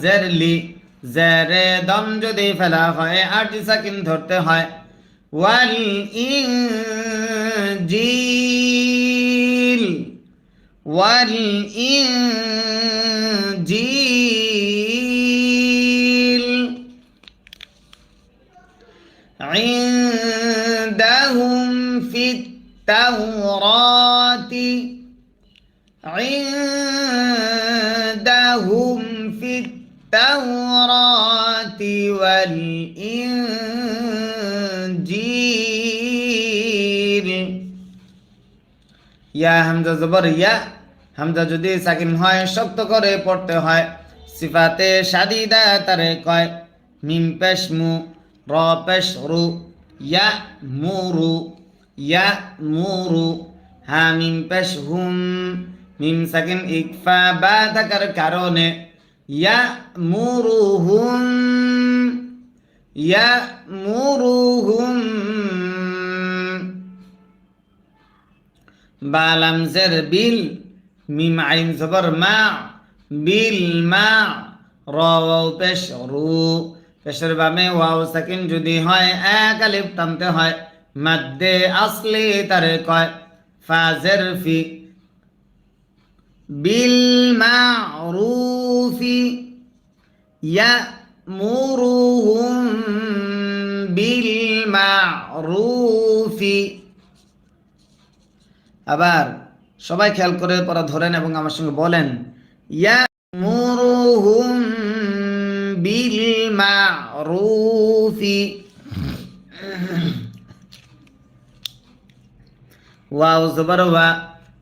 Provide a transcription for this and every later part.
জের লি জেরে দম যদি ফেলা হয় আটটি সাকিন ধরতে হয় ওয়াল ইনজিল ওয়াল ইনজিল عندهم في التوراة عندهم التوراة والإنجيل ইয়া হামজা জবর ইয়া হামজা যদি সাকিন হয় শক্ত করে পড়তে হয় সিফাতে সাদিদা তারে কয় মিম পেশ মু র পেশ রু ইয়া মুরু ইয়া মুরু হা মিম পেশ হুম মিম সাকিন ইকফা বা থাকার কারণে হুম বালাম জের বিল, মিম আইন জবর মা, বিল মা র ওয়াও পেশ রু পেশের বামে ওয়াও সাকিন যদি হয়, এক আলিফ টানতে হয়। মাদ্দে আসলি তারে কয়, ফাজের ফি। বিল মারুফি يأمرهم بالمعروف আবার সবাই খেয়াল করে পড়া ধরেন এবং আমার সঙ্গে বলেন ইয়ামুরুহুম বিল মারুফি ওয়াও জবর ওয়া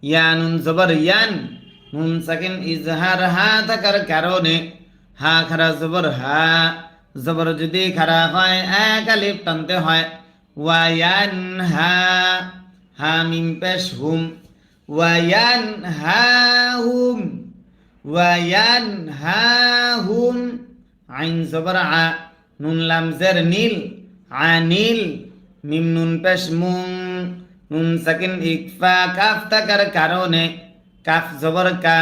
ইয়ানুন জবর ইয়ান নুন সাকিন ইজহার হা থাকার কারণে। হা খারা জবর হা, জবর যদি খারা হয়, এক আলিফ টানতে হয়। ওয়ায়ান হা হা মিম পেশ হুম। ওয়ায়ান হা হুম, ওয়ায়ান হা হুম। আইন জবর আ, নুন লাম জের নীল আনিল মিম নুন পেশ মুং নুন সাকিন ইকফা কাফ থাকার কারণে kaf zogor ka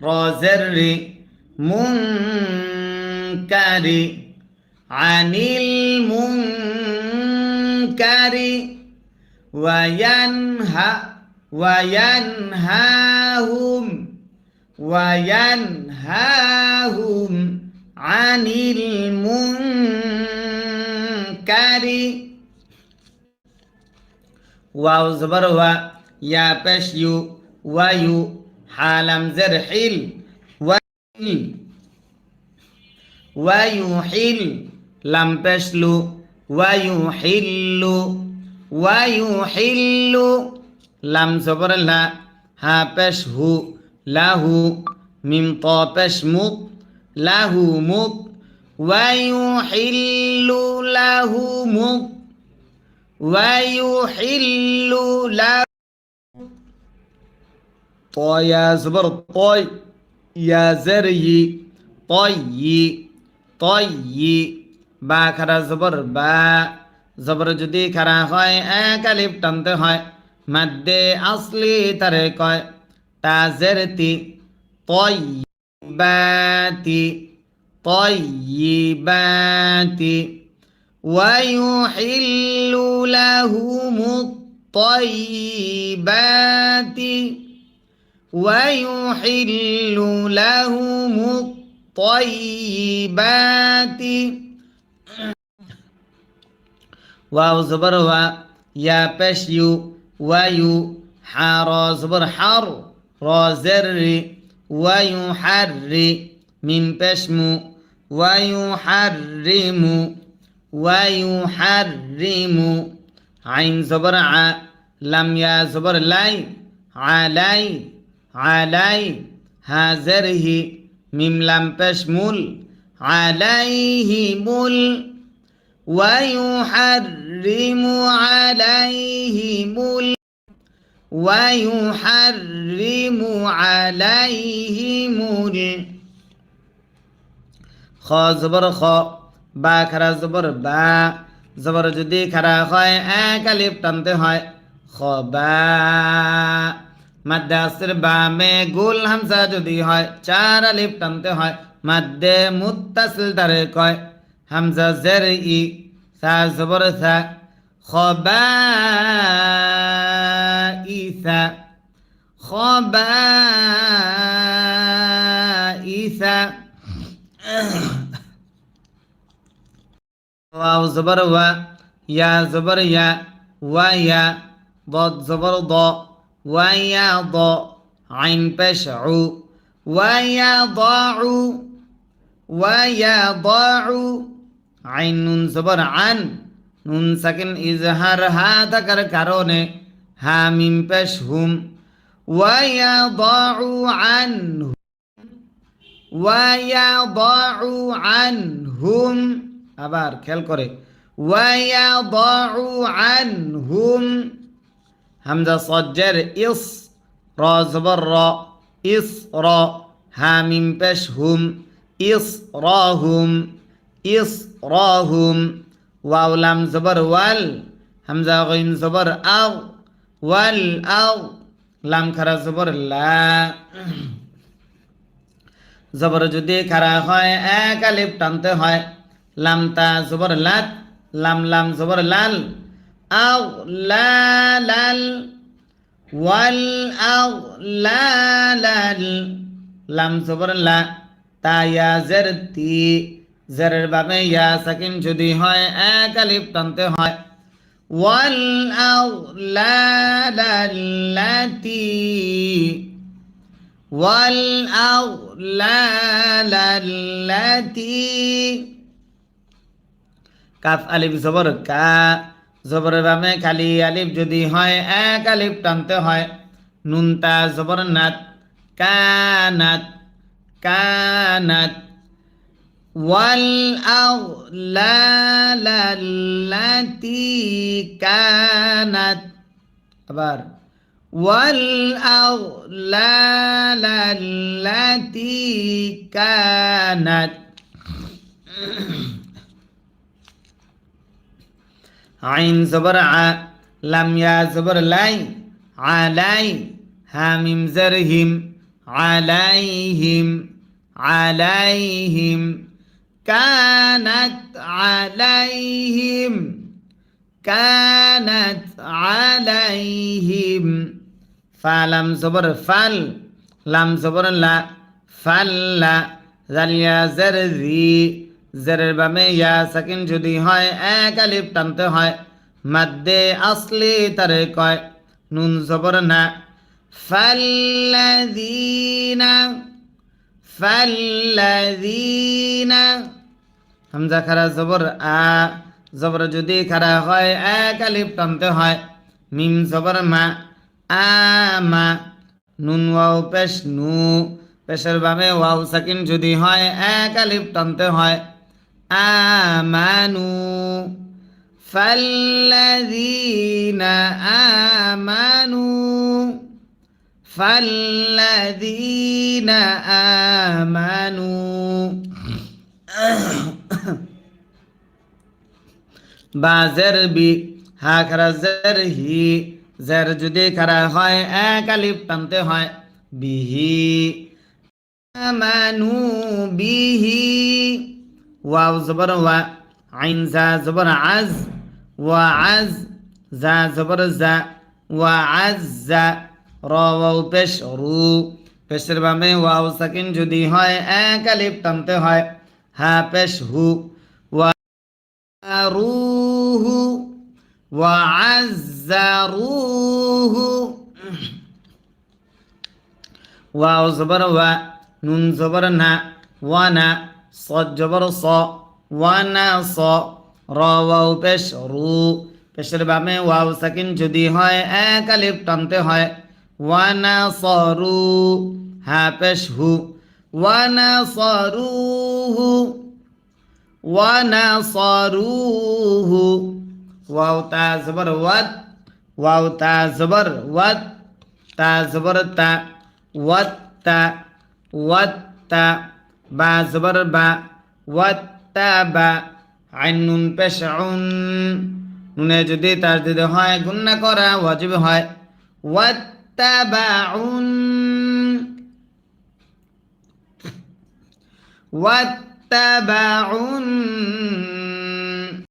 rozerri munkari anil munkari wayanha wayanhahum wayanhahum anil munkari. Wa zabar wa ya pesyu بش يو ويو حالم زر حيل ويل ويحل لم بشلو ويحل ويحل لم زبر لا ها بش هو له من طا بش مط له مط ويحل له مط ويحل له طيا زبر طي يا زري طي طي বা খারা জবর বা জবর যদি খারা হয় এক আলিফ টানতে হয় মাদ্দে আসলি তারে কয় তাজের তি তয়্যিবাতি তয়্যিবাতি ويحل لهم الطيبات ويحل لهم الطيبات. واو زبر و يا بش يو ويو حار. زبر حر را زر ويحر من بشمو ويحرم ويحرم عين زبر ع لم يا زبر لاي علي علي هازره ميم لم بشمل عليهم ال ويحرم عليهم ال ويحرم عليهم ال খ জবর খ বা খারা জবর বা জবর যদি খারা হয় এক আলিফ টানতে হয় খ বা মাদ্রাসের বামে গোল হামজা যদি হয় চার আলিফ টানতে হয় মাদ্দে মুত্তাসিল তারে কয় হামজা জের ই সা জবর সা খবা ইসা খবা ইসা واو زبر و يا زبر يا ويا ضاد زبر ضاء ويا ضاء عين بشع ويضع ويضع عين নুন জবর আন নুন সাকিন ইজহার হা থাকার কারণে হা মিম পেশ হুম ويضع عنه ويضع عنهم আবার খেয়াল করে ويضع عنهم হামজা সজ্জের ইস র জবর র ইস র হামিম পেশ হুম ইস রহুম ইস রহুম ওয়াও লাম জবর ওয়াল হামজা গইন জবর আও ওয়াল আও লাম খারা জবর লা জবর যদি খারা হয় এক আলিফ টানতে হয় লাম তা জবর লাত লাম লাম জবর লাল আগলালাল ওয়াল আগলালাল লাম জবর লা, তা ইয়া জের তি। জেরের বাবে ইয়া সাকিন যদি হয়, এক আলিফ টানতে হয়। ওয়াল আগলালাল্লাতি ওয়াল আগলালাল্লাতি কাফ আলিফ জবর কা। জবরের বামে খালি আলিফ যদি হয় এক আলিফ টানতে হয় নুন তা জবর নাত কানাত কানাত والأغلال التي كانت আবার والأغلال التي كانت عين زبر ع لم يا زبر لاي علي هامم زرهم عليهم عليهم كانت عليهم كانت عليهم. فلم زبر فل لم زبر لا فل ذل يا زرذي জেরের বামে ইয়া সাকিন যদি হয়, এক আলিফ টানতে হয়। মাদ্দে আসলি তারে কয়, নুন জবর না। ফাল্লাযীনা ফাল্লাযীনা। হামজা খারা জবর আ, জবর যদি খারা হয়, এক আলিফ টানতে হয়। মিম জবর মা আমা নুন ওয়াও পেশ নু, পেশের বামে ওয়াও সাকিন যদি হয়, এক আলিফ টানতে হয়। আমানু فالذين آمنوا فالذين آمنوا বা জের বি হা খারা জের হি জের যদি খারা হয় এক আলিফ টানতে হয় বিহি আমানু বিহি ওয়াও জবর ওয়া আইন জা জবর আজ ওয়া আজ জা জবর জা ওয়া আজ জা র ওয়াও পেশ রু পেশের বামে ওয়াও সাকিন যদি হয় এক আলিফ টানতে হয় হা পেশ হু ওয়া রুহু ওয়া আজ্জারুহু ওয়াও জবর ওয়া নুন জবর না ওয়া না সজ্জবর স ওয়ানা স র ওয়াও পেশ রু পেশের বামে ওয়াও সাকিন যদি হয়, এক আলিফ টানতে হয়। ওয়ানা সরু হা পেশ হু ওয়ানা সরু হু ওয়ানা সরু হু ওয়াও তা জবর ওয়াত, ওয়াও তা জবর ওয়াত, তা তা, ওয়াত তা ওয়াত তা। বা বা বা নুন নুনে যদি তার দিদি হয়, গুন্না করা ওয়াজিব হয়। ওয়াত্তা বা উন ওয়াত্তা বা